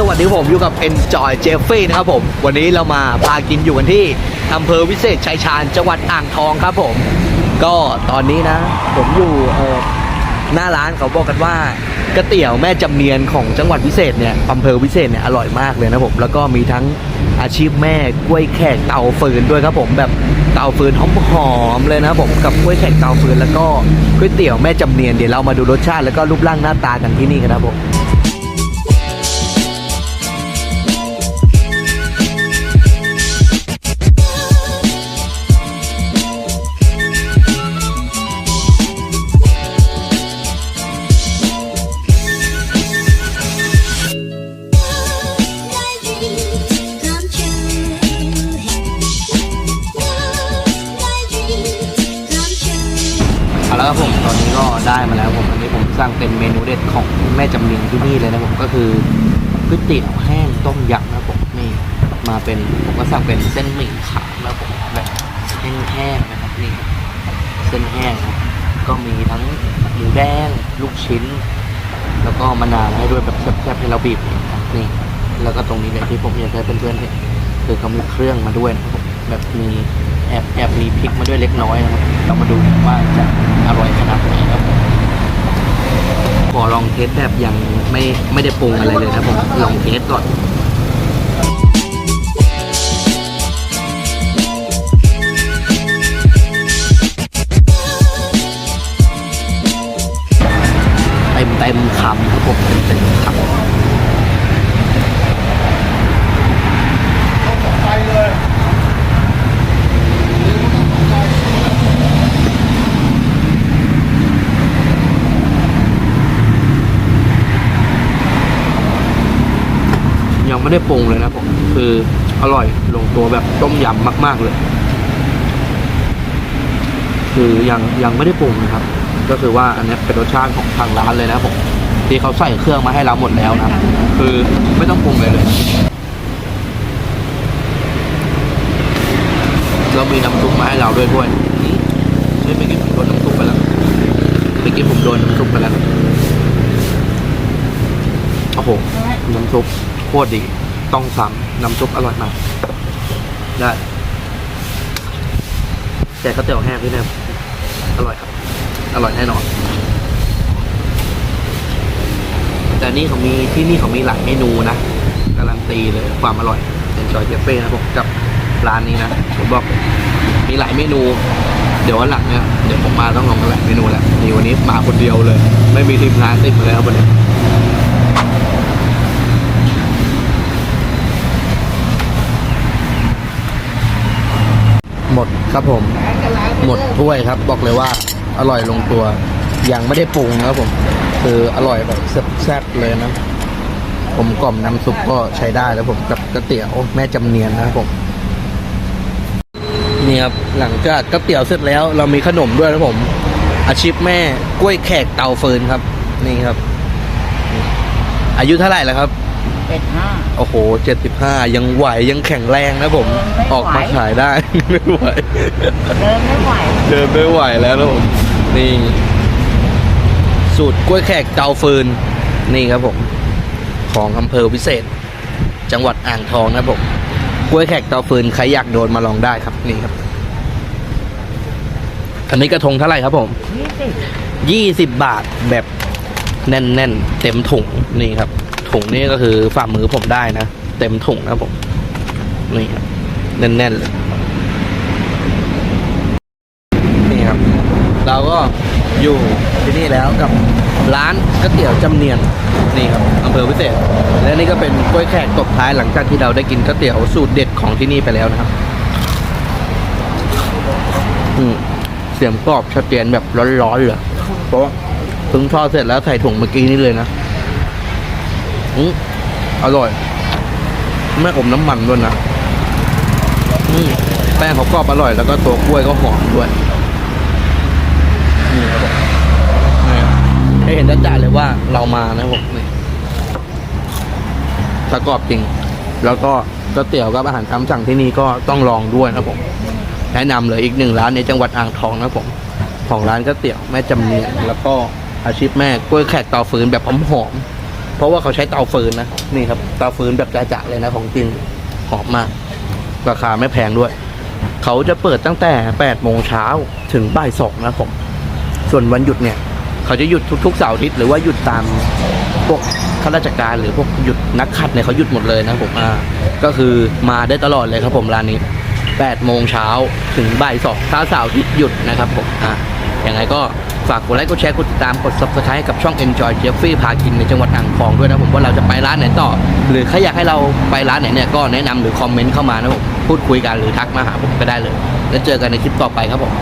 สวัสดีผมอยู่กับ Enjoy Jeffrey นะครับผม วันนี้เรามาพากินอยู่กันที่อำเภอวิเศษชัยชาญจังหวัดอ่างทองครับผม ก็ตอนนี้นะ ผมอยู่เอ่อหน้าร้านเขาบอกกันว่าก๋วยเตี๋ยวแม่จำเนียนของจังหวัดวิเศษเนี่ยอำเภอวิเศษเนี่ยอร่อยมากเลยนะผม แล้วก็มีทั้งอาชีพแม่กล้วยแขกเตาฟืนด้วยครับผมแบบเตาฟืนหอมๆเลยนะครับผมกับกล้วยแขกเตาฟืนแล้วก็ก๋วยเตี๋ยวแม่จำเนียนเดี๋ยวเรามาดูรสชาติแล้วก็รูปร่างหน้าตากันที่นี่กันนะครับผม เอาละครับผมตอนนี้ก็ได้มาแล้วผมอันนี้ผมสั่งเป็นเมนูเด็ดของแม่จำเนียนที่นี่เลยนะผมก็คือก๋วยเตี๋ยวแห้งต้มยำนะผมนี่มาเป็นผมก็สั่งเป็นเส้นหมี่ขาวนะผมแบบแห้งๆนะครับนี่เส้นแห้งก็มีทั้งหมูแดงลูกชิ้น แล้วก็มะนาวให้ด้วยแบบแซ่บๆให้เราบีบนี่แล้วก็ตรงนี้เลยที่ผมอยากให้เพื่อนๆเห็นคือเขามีเครื่องมาด้วยนะครับผมแบบมีแอบแอบมีพริกมาด้วยเล็กน้อยนะครับ เรามาดูว่าจะ อร่อยขนาดไหนครับผมขอลองเทสแบบยังไม่ไม่ได้ปรุงอะไรเลยนะผมลองเทสก่อนเต็มเต็มคำครับผมเต็มเต็มคำ ยัง ไม่ได้ปรุงเลยนะผมคืออร่อยลงตัวแบบต้มยำมาก ๆเลย คือยังยังไม่ได้ปรุงนะครับ ก็คือว่าอันนี้เป็นรสชาติของทางร้านเลยนะผมที่เขาใส่เครื่องมาให้เราหมดแล้วนะคือไม่ต้องปรุงเลยเลยเรามีน้ำซุปมาให้เราด้วยด้วยนี่ไม่กินผมโดนน้ำซุปไปแล้วไปกินผมโดนน้ำซุปไปแล้วโอ้โหน้ำซุป โคตรดี ต้องซ้ำน้ำซุปอร่อยมาก ได้ แต่ข้าวเตี๋ยวแห้งที่เนี่ยอร่อยครับ อร่อยแน่นอน แต่นี่เขามีที่นี่เขามีหลายเมนูนะการันตีเลยความอร่อยเป็นจอยเจเฟ่นะผมกับร้านนี้นะผมบอกมีหลายเมนู เดี๋ยววันหลังเนี่ยเดี๋ยวผมมาต้องลองหลายเมนูแหละนี่วันนี้มาคนเดียวเลย ไม่มีทีมงานติดมาเลยครับวันนี้ หมดครับผม หมดถ้วยครับ บอกเลยว่าอร่อยลงตัว ยังไม่ได้ปรุงนะครับผม คืออร่อยแบบแซ่บๆเลยนะ ผมกล่อมน้ำซุปก็ใช้ได้แล้วผมกับก๋วยเตี๋ยวแม่จำเนียนนะครับผมนี่ครับหลังจากก๋วยเตี๋ยวเสร็จแล้ว เรามีขนมด้วยนะผม อาชีพแม่กล้วยแขกเตาเฟินครับ นี่ครับ อายุเท่าไหร่แล้วครับ เป็ดห้าโอ้โหเจ็ดสิบห้ายังไหวยังแข็งแรงนะผมไม่ไหวออกมาขายได้ ไม่ไหว เดินไม่ไหว เดินไม่ไหวแล้วนะผมนี่ สูตรกล้วยแขกเตาฟืน นี่ครับผม ของอำเภอวิเศษ จังหวัดอ่างทองนะครับผมกล้วยแขกเตาฟืนใครอยากโดนมาลองได้ครับนี่ครับ อันนี้กระทงเท่าไหร่ครับผมยี่สิบยี่สิบบาทแบบแน่นๆ เต็มถุงนี่ครับ ถุงนี่ก็คือฝ่ามือผมได้นะ เต็มถุงนะผมนี่ครับแน่นๆเลยนี่ครับ เราก็อยู่ที่นี่แล้วกับร้านก๋วยเตี๋ยวจำเนียนนี่ครับอำเภอวิเศษ และนี่ก็เป็นกล้วยแขกตบท้ายหลังจากที่เราได้กินก๋วยเตี๋ยวสูตรเด็ดของที่นี่ไปแล้วนะครับอืมเสียงกรอบชัดเจนแบบร้อนๆเลยเพราะเพิ่งทอดเสร็จแล้วใส่ถุงเมื่อกี้นี่เลยนะ อืมอร่อย ไม่อมน้ำมันด้วยนะอืมแป้งเขากรอบอร่อย แล้วก็ตัวกล้วยก็หอมด้วยนี่ครับผมนี่ครับให้เห็นได้จ่ายเลยว่าเรามานะครับผมนี่ประกอบจริง แล้วก็ก๋วยเตี๋ยวกับอาหารตามสั่งที่นี่ก็ต้องลองด้วยนะครับผมแนะนำเลยอีกหนึ่งร้านในจังหวัดอ่างทองนะครับผมของร้านก๋วยเตี๋ยวแม่จำเนียนแล้วก็อาชีพแม่กล้วยแขกเตาฟืนแบบหอมๆ เพราะว่าเขาใช้เตาฟืนนะนี่ครับเตาฟืนแบบจะๆเลยนะ ของจริงหอมมาก ราคาไม่แพงด้วย เขาจะเปิดตั้งแต่8โมงเช้าถึงบ่ายสองนะผมส่วนวันหยุดเนี่ย เขาจะหยุดทุกๆเสาร์อาทิตย์หรือว่าหยุดตามพวกข้าราชการหรือพวกหยุดนักขัดเนี่ยเขาหยุดหมดเลยนะผมอ่าก็คือมาได้ตลอดเลยครับผมร้านนี้8โมงเช้าถึงบ่ายสองถ้าเสาร์อาทิตย์หยุดนะครับผมอ่าอย่างไรก็ ฝากกดไลค์กดแชร์กดติดตามกด subscribe กับช่อง Enjoy Jeffrey พากินในจังหวัดอ่างทองด้วยนะผมว่าเราจะไปร้านไหนต่อ หรือใครอยากให้เราไปร้านไหนเนี่ยก็แนะนำหรือคอมเมนต์เข้ามานะผมพูดคุยกันหรือทักมาหาผมก็ได้เลย แล้วเจอกันในคลิปต่อไปครับผม